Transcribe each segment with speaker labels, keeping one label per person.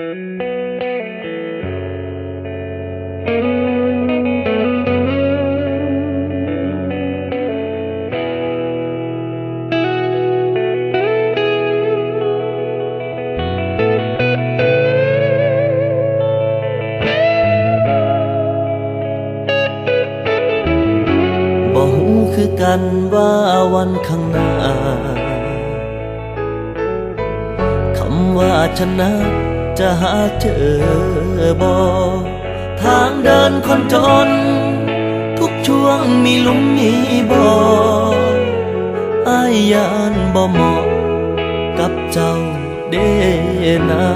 Speaker 1: บ่ฮู้คือกันว่าวันข้างหน้า คำว่าชนะ จะหาเจอบ่ทางเดินคนจน ทุกช่วงมีลุมมีบ่ออายยานบ่เหมาะกับเจ้าเดนา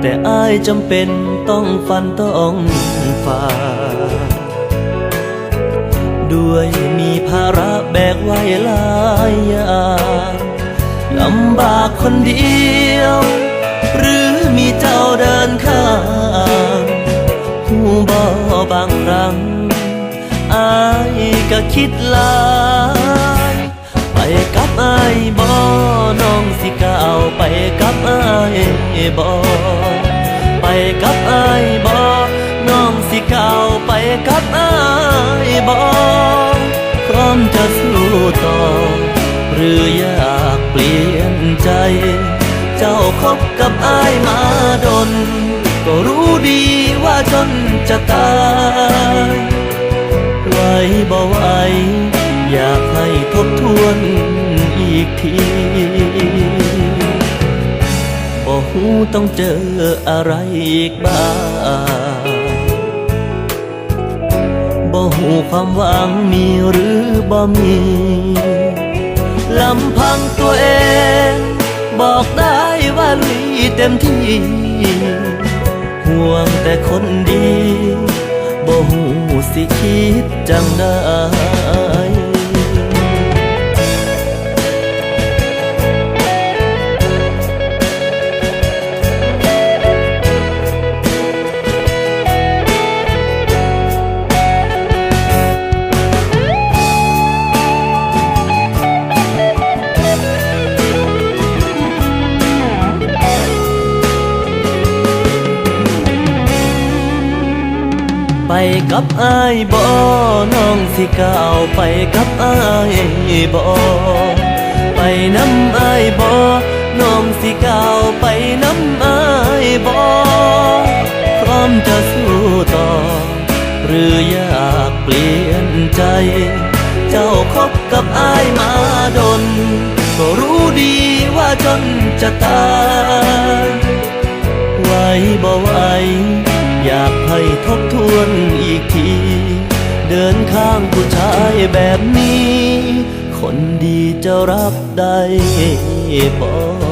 Speaker 1: แต่อายจำเป็นต้องฟันต้องฝ่า ด้วยมีภาระแบกไว้ลา ลำบากคนเดียว หรือมีเจ้าเดินข้างหูบอบางครั้งอายก็คิดหลายไปกับอายบอน้องสิก้าวไปกับอายบอไปกับอายบอน้องสิก้าวไปกับอายบอพร้อมจะ เจ้าคบกับอายมาดน ก็รู้ดีว่าจนจะตายไหวบ่ไหวอยากให้ทบทวนอีกทีบ่หูต้องเจออะไรอีกบ้างบ่หูความหวังมีหรือบ่มีลำพังตัวเอง เต็มที่ ห่วงแต่คนดี บ่หูสิคิดจังได้ ไปกับอายบ่น้องสิก้าวไปกับอายบ่ไปน้ำอายบ่น้องสิก้าวไปน้ำอายบ่พร้อมจะสู้ต่อ หรืออยากเปลี่ยนใจ เจ้าคบกับอายมาดน ก็รู้ดีว่าจนจะตายไหวบ่ไหวอยากให้ทบท วนอีกที เดินข้างผู้ชายแบบนี้ คนดีจะรับได้บ่